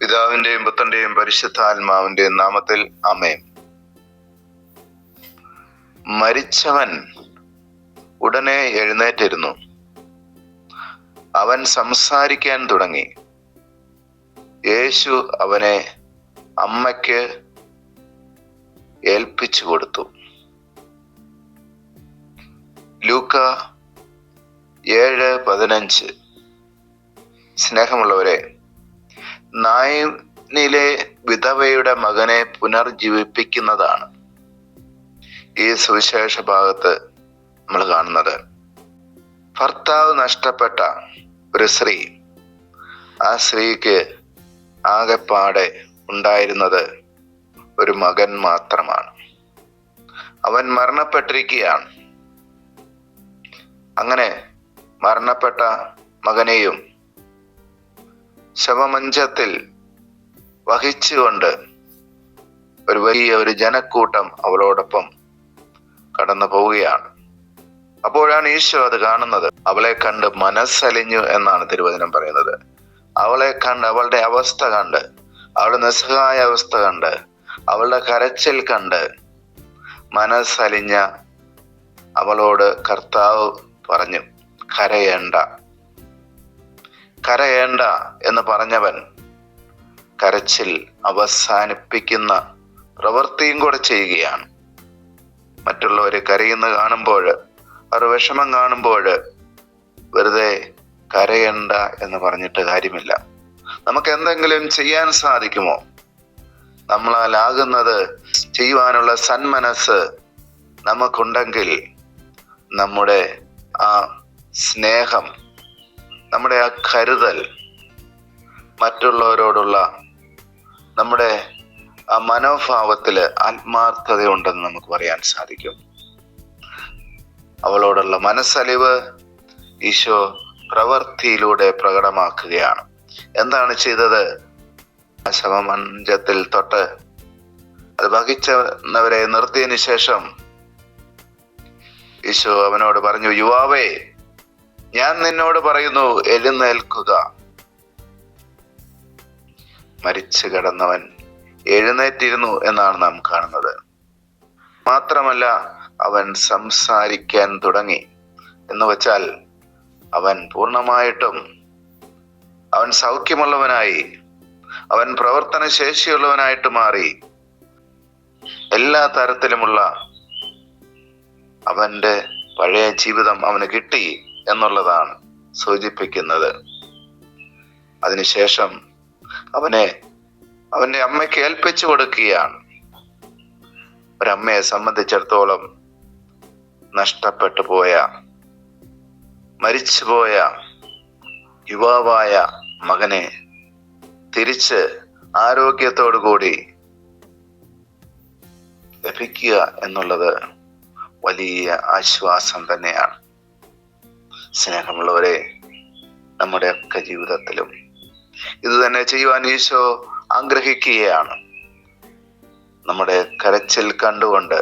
പിതാവിന്റെയും പുത്രന്റെയും പരിശുദ്ധാത്മാവിന്റെയും നാമത്തിൽ അമേൻ മരിച്ചവൻ ഉടനെ എഴുന്നേറ്റിരുന്നു. അവൻ സംസാരിക്കാൻ തുടങ്ങി. യേശു അവനെ അമ്മയ്ക്ക് ഏൽപ്പിച്ചു കൊടുത്തു. ലൂക്ക ഏഴ് പതിനഞ്ച്. സ്നേഹമുള്ളവരെ നായിനിലെ വിധവയുടെ മകനെ പുനർജീവിപ്പിക്കുന്നതാണ് ഈ സുവിശേഷ ഭാഗത്ത് നമ്മൾ കാണുന്നത്. ഭർത്താവ് നഷ്ടപ്പെട്ട ഒരു സ്ത്രീ ആ സ്ത്രീക്ക് ആകെപ്പാടെ ഉണ്ടായിരുന്നത് ഒരു മകൻ മാത്രമാണ്. അവൻ മരണപ്പെട്ടിരിക്കുകയാണ്. അങ്ങനെ മരണപ്പെട്ട മകനെയും ശവമഞ്ചത്തിൽ വഹിച്ചുകൊണ്ട് ഒരു വലിയ ഒരു ജനക്കൂട്ടം അവളോടൊപ്പം കടന്നു പോവുകയാണ്. അപ്പോഴാണ് ഈശോ അത് കാണുന്നത്. അവളെ കണ്ട് മനസ്സലിഞ്ഞു എന്നാണ് തിരുവചനം പറയുന്നത്. അവളെ കണ്ട് അവളുടെ അവസ്ഥ കണ്ട് അവളുടെ നിസ്സഹായ അവസ്ഥ കണ്ട് അവളുടെ കരച്ചിൽ കണ്ട് മനസ്സലിഞ്ഞ അവളോട് കർത്താവ് പറഞ്ഞു കരയേണ്ട കരയേണ്ട എന്ന് പറഞ്ഞവൻ കരച്ചിൽ അവസാനിപ്പിക്കുന്ന പ്രവൃത്തിയും കൂടെ ചെയ്യുകയാണ്. മറ്റുള്ളവർ കരയുന്ന കാണുമ്പോൾ അവർ വിഷമം കാണുമ്പോൾ വെറുതെ കരയണ്ട എന്ന് പറഞ്ഞിട്ട് കാര്യമില്ല. നമുക്ക് എന്തെങ്കിലും ചെയ്യാൻ സാധിക്കുമോ? നമ്മളാൽ ആകുന്നത് ചെയ്യുവാനുള്ള സന്മനസ് നമുക്കുണ്ടെങ്കിൽ നമ്മുടെ ആ സ്നേഹം നമ്മുടെ ആ കരുതൽ മറ്റുള്ളവരോടുള്ള നമ്മുടെ ആ മനോഭാവത്തിൽ ആത്മാർത്ഥതയുണ്ടെന്ന് നമുക്ക് പറയാൻ സാധിക്കും. അവളോടുള്ള മനസ്സലിവ് ഈശോ പ്രവൃത്തിയിലൂടെ പ്രകടമാക്കുകയാണ്. എന്താണ് ചെയ്തത്? ശവമഞ്ചത്തിൽ തൊട്ട് അത് വഹിച്ചവരെ നിർത്തിയതിനു ശേഷം ഈശോ അവനോട് പറഞ്ഞു യുവാവേ ഞാൻ നിന്നോട് പറയുന്നു എഴുന്നേൽക്കുക. മരിച്ചു കിടന്നവൻ എഴുന്നേറ്റിരുന്നു എന്നാണ് നാം കാണുന്നത്. മാത്രമല്ല അവൻ സംസാരിക്കാൻ തുടങ്ങി. എന്ന് വെച്ചാൽ അവൻ പൂർണമായിട്ടും അവൻ സൗഖ്യമുള്ളവനായി അവൻ പ്രവർത്തന ശേഷിയുള്ളവനായിട്ട് മാറി. എല്ലാ തരത്തിലുമുള്ള അവന്റെ പഴയ ജീവിതം അവന് കിട്ടി. എന്നുള്ളതാണ് സൂചിപ്പിക്കുന്നത്. അതിനുശേഷം അവനെ അവന്റെ അമ്മയ്ക്ക് ഏൽപ്പിച്ചു കൊടുക്കുകയാണ്. ഒരമ്മയെ സംബന്ധിച്ചിടത്തോളം നഷ്ടപ്പെട്ടു പോയ മരിച്ചുപോയ യുവാവായ മകനെ തിരിച്ച് ആരോഗ്യത്തോടു കൂടി ലഭിക്കുക എന്നുള്ളത് വലിയ ആശ്വാസം തന്നെയാണ്. സ്നേഹമുള്ളവരെ നമ്മുടെ ഒക്കെ ജീവിതത്തിലും ഇത് തന്നെ ചെയ്യുവാൻ ഈശോ ആഗ്രഹിക്കുകയാണ്. നമ്മുടെ കരച്ചിൽ കണ്ടുകൊണ്ട്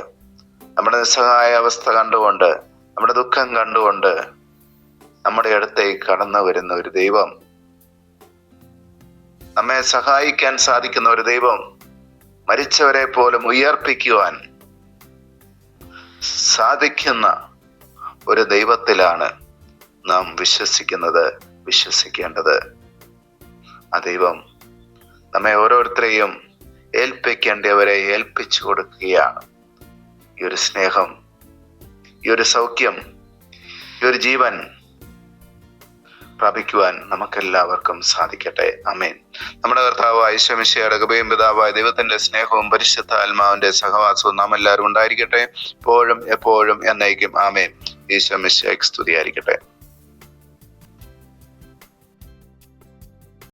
നമ്മുടെ നിസ്സഹായ അവസ്ഥ കണ്ടുകൊണ്ട് നമ്മുടെ ദുഃഖം കണ്ടുകൊണ്ട് നമ്മുടെ അടുത്തേക്ക് കടന്നു വരുന്ന ഒരു ദൈവം നമ്മെ സഹായിക്കാൻ സാധിക്കുന്ന ഒരു ദൈവം മരിച്ചവരെ പോലും ഉയർപ്പിക്കുവാൻ സാധിക്കുന്ന ഒരു ദൈവത്തിലാണ് നാം വിശ്വസിക്കുന്നത് വിശ്വസിക്കേണ്ടത്. ആ ദൈവം നമ്മെ ഓരോരുത്തരെയും ഏൽപ്പിക്കേണ്ടവരെ ഏൽപ്പിച്ചു കൊടുക്കുകയാണ്. ഈ ഒരു സ്നേഹം ഈ ഒരു സൗഖ്യം ഈ ഒരു ജീവൻ പ്രാപിക്കുവാൻ നമുക്കെല്ലാവർക്കും സാധിക്കട്ടെ. അമേൻ നമ്മുടെ കർത്താവ് ഐശ്വമിശയുടെ കൃപയും പിതാവായ ദൈവത്തിന്റെ സ്നേഹവും പരിശുദ്ധ ആത്മാവിന്റെ സഹവാസവും നാം എല്ലാവരും ഉണ്ടായിരിക്കട്ടെ. എപ്പോഴും എപ്പോഴും എന്നേക്കും. ആമേൻ. ഈശ്വമിശയ്ക്ക് സ്തുതിയായിരിക്കട്ടെ.